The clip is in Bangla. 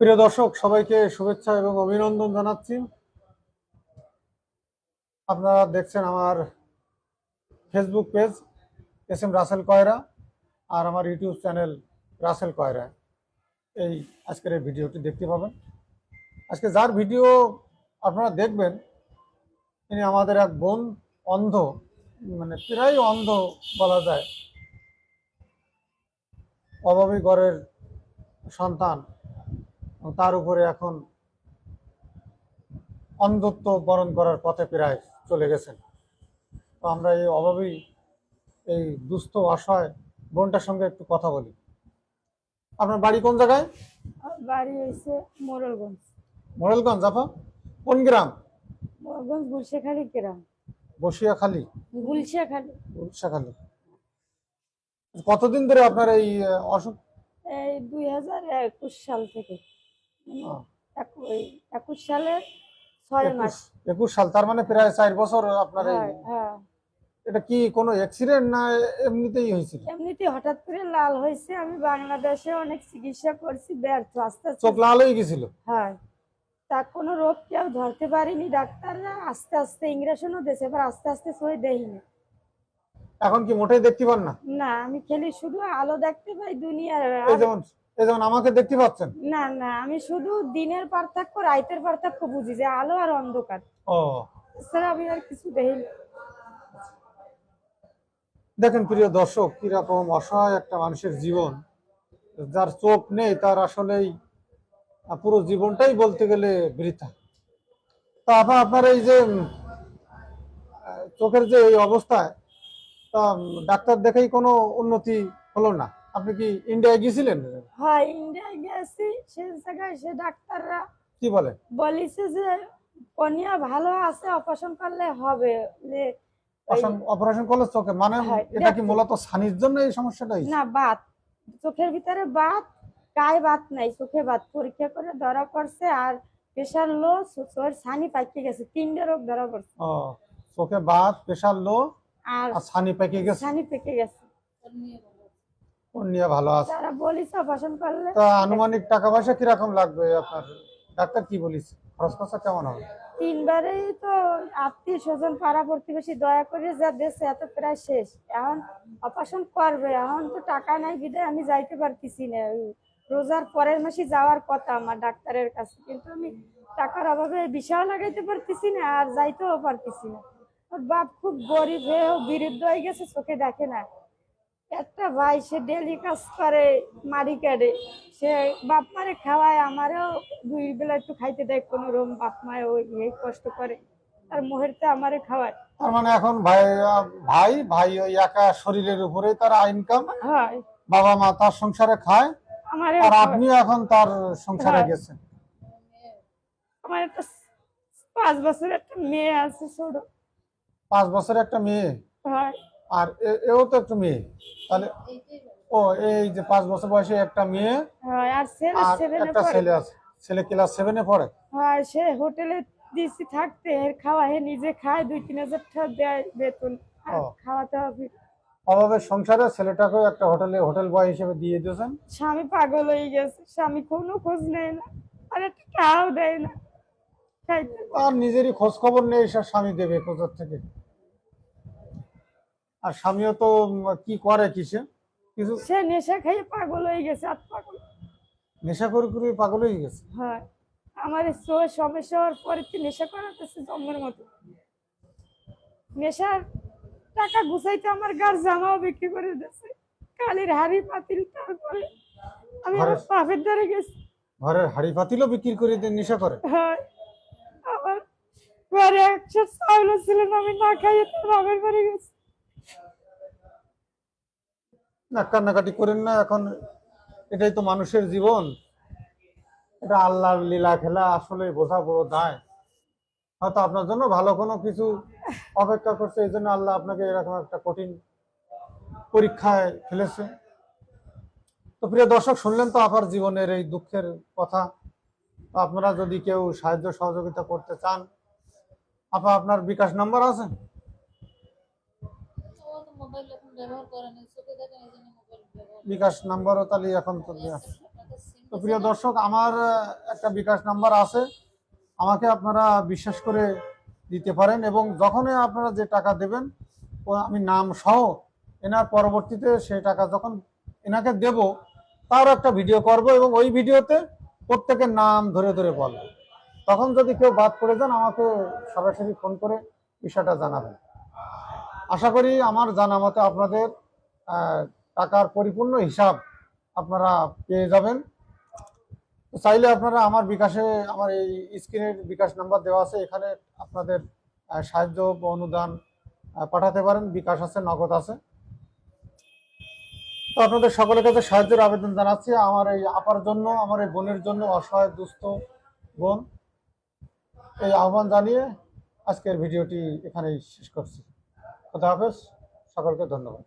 প্রিয় দর্শক, সবাইকে শুভেচ্ছা এবং অভিনন্দন জানাচ্ছি। আপনারা দেখছেন আমার Facebook page S M Rasel Koyra, আর আমার ইউটিউব চ্যানেল রাসেল কয়রা। এই আজকের এই ভিডিওটি দেখতে পাবেন। আজকে যার ভিডিও আপনারা দেখবেন, তিনি আমাদের এক বোন অন্ধ মানে প্রায় অন্ধ বলা যায়। অভাবী ঘরের সন্তান। তার উপরে এখন অন্ধত্ব বরণ করার পথে প্রায় চলে গেছেন। তো আমরা এই অভাবেই এই দুস্থ অসহায় বোনটার সঙ্গে একটু কথা বলি। আপনার বাড়ি কোন জায়গায়? বাড়ি হয়েছে মোরলগঞ্জ মোরেলগঞ্জ আপা? কোন গ্রাম? মোরলগঞ্জ গুলশেখালি গ্রাম। বসিয়াখালী? গুলশেখালি। উড়িষ্যাখালী কতদিন ধরে আপনার এই অসুখ? এই দুই হাজার একুশ সাল থেকে। একুশ সালের ছয় মাস। একুশ- সাল তার মানে প্রায় চার বছর আপনার এটা কি কোনো অ্যাক্সিডেন্ট না এমনিতেই হয়েছিল? এমনিতে হঠাৎ করে লাল হয়েছে আমি বাংলাদেশে অনেক চিকিৎসা করছি ব্যর্থ আস্তে আস্তে। চোখ লাল হয়ে গেছিল? হ্যাঁ। তা কোনো রোগ কেউ ধরতে পারিনি ডাক্তাররা আস্তে আস্তে ইংরেশনও দিয়েছে এবার আস্তে আস্তে সই দেয়নি। এখন কি মোটেই দেখতে পান না? না আমি খেলি শুধু আলো দেখতে পাই দুনিয়ার। যেমন এই যেমন আমাকে দেখতে পাচ্ছেন? না না আমি শুধু দিনের পার্থক্য রাইতের পার্থক্য বুঝি যে আলো আর অন্ধকার। ও। এছাড়া আমি আর কিছু দেখি দেখেন প্রিয় দর্শক কীরকম অসহায় একটা মানুষের জীবন যার চোখ নেই তার আসলেই পুরো জীবনটাই বলতে গেলে বৃথা। তা আপা আপনার এই যে চোখের যে এই অবস্থায় তা ডাক্তার দেখেই কোনো উন্নতি হলো না? আপনি কি ইন্ডিয়ায় গিয়েছিলেন? হয় ইন্ডিয়ায় গেছি। সে জায়গায় সে ডাক্তাররা কি বলে? বলিছে যে কনিয়া ভালো আছে অপারেশন করলে হবে। অপারেশন করলে চোখে? মানে হ্যাঁ, এটা কি মূলত সানির জন্য এই সমস্যাটাই না বাত। চোখের ভিতরে বাত গায়ে বাত নাই চোখে বাত। পরীক্ষা করে ধরা পড়ছে আর প্রেশার লো চোখের ছানি পাইকে গেছে। তিনটে রোগ ধরা পড়ছে। ও চোখে বাত প্রেশার লো আর সানি ছানি পেকে গেছে? সানি পেকে গেছে। কোন ভালো আছে? তারা বলিছে অপারেশন করলে তা আনুমানিক টাকা পয়সা কীরকম লাগবে আপনার? ডাক্তার কি বলিস? খরচ খরচা কেমন হবে? তিনবারেই তো আত্মীয় স্বজন পাড়া প্রতিবেশী দয়া করে যা দেশে এত প্রায় শেষ। এখন অপারেশন করবে এখন তো টাকা নাই বিদায় আমি যাইতে পারতেছি না। রোজার পরের মাসে যাওয়ার কথা আমার ডাক্তারের কাছে কিন্তু আমি টাকার অভাবে বিষাও লাগাইতে পারতেছি না আর যাইতেও পারতেছি না। ওর বাপ খুব গরিব হয়েও বিরুদ্ধ হয়ে গেছে চোখে দেখে না। একটা ভাই সে ডেলি কাজ করে মারি কাটে। সে বাপ মারে খাওয়ায় আমারও দুই বেলা একটু খাইতে দেয় কোনো রকম বাপ মায় ওই এই কষ্ট করে। আর মুহূর্তে আমারে খাওয়ায়। তার মানে এখন ভাই ভাই ভাই ওই একা শরীরের উপরে তার ইনকাম হয়। বাবা মা তার সংসারে খায়। আমারে আর আপনিও এখন তার সংসারে। গেছেন। আমার একটা পাঁচ বছর একটা মেয়ে আছে ছোট। পাঁচ বছরের একটা মেয়ে? হয়। আর এও তো একটা মেয়ে। তাহলে ও এই যে পাঁচ বছর বয়সে একটা মেয়ে হয় আর একটা ছেলে আছে। ছেলে ক্লাস সেভেনে পড়ে। হয় সে হোটেলে দিছি থাকতে এর খাওয়া হে নিজে খায় দুই তিন হাজার টাকা দেয় বেতন। খাওয়াতে হবে। অভাবের সংসারে ছেলেটাকেও একটা হোটেলে হোটেল বয় হিসেবে দিয়ে দিয়েছেন। স্বামী পাগল হয়ে গেছে স্বামী কোনো খোঁজ নেয় না আর একটা টাকাও দেয় না। আর নিজেরই খোঁজ খবর নেই স্বামী দেবে কোথার থেকে? আর স্বামীও তো কি করে কিসে? কিছু সে নেশা খাইয়ে পাগল হয়ে গেছে আর পাগল। নেশা করে করে পাগল হয়ে গেছে? হ্যাঁ আমার চোখের সমস্যা হওয়ার পরে তো নেশা করাতেছে জন্মের মতো? নেশার টাকা গুছাইতে আমার গার জামাও বিক্রি করে দিয়েছে। কালির হাড়ি পাতিল তারপরে আমি আমার বাপের দ্বারে গেছি। ঘরের হাড়ি পাতিলও বিক্রি করে দিয়ে নেশা করে? হ্যাঁ আমার ঘরে একশো চাউল ছিল না আমি না খাইয়ে তার বাপের বাড়ি গেছি। না, কান্নাকাটি করেন না, এখন এটাই তো মানুষের জীবন। এটা আল্লাহর লীলা খেলা আসলে বোঝা বড় দায়। হয়তো আপনার জন্য ভালো কোনো কিছু অপেক্ষা করছে, এই জন্য আল্লাহ আপনাকে এরকম একটা কঠিন পরীক্ষায় ফেলেছে। তো প্রিয় দর্শক, শুনলেন তো আপনার জীবনের এই দুঃখের কথা। আপনারা যদি কেউ সাহায্য সহযোগিতা করতে চান আপা আপনার বিকাশ নাম্বার আছে ও তো মোবাইল এখন ব্যবহার করে চোখে দেখেন এই জন্য মোবাইল ব্যবহার বিকাশ নাম্বারও তাহলে এখন তো তো প্রিয় দর্শক আমার একটা বিকাশ নাম্বার আছে। আমাকে আপনারা বিশ্বাস করে দিতে পারেন এবং যখনই আপনারা যে টাকা দেবেন ও আমি নাম সহ এনার পরবর্তীতে সে টাকা যখন এনাকে দেব তারও একটা ভিডিও করব এবং ওই ভিডিওতে প্রত্যেকের নাম ধরে ধরে বলব। তখন যদি কেউ বাদ পড়ে যান আমাকে সরাসরি ফোন করে বিষয়টা জানাবেন। আশা করি আমার জানা মতে আপনাদের টাকার পরিপূর্ণ হিসাব আপনারা পেয়ে যাবেন। চাইলে আপনারা আমার বিকাশে, আমার এই স্ক্রিনের বিকাশ নাম্বার দেওয়া আছে, এখানে আপনাদের সাহায্য অনুদান পাঠাতে পারেন। বিকাশ আছে, নগদ আছে। তো আপনাদের সকলের কাছে সাহায্যের আবেদন জানাচ্ছি। আমার এই আপার জন্য, আমার এই বোনের জন্য অসহায়, দুস্থ বোন, এই আহ্বান জানিয়ে আজকের ভিডিওটি এখানেই শেষ করছি। খোদা হাফেজ সকলকে ধন্যবাদ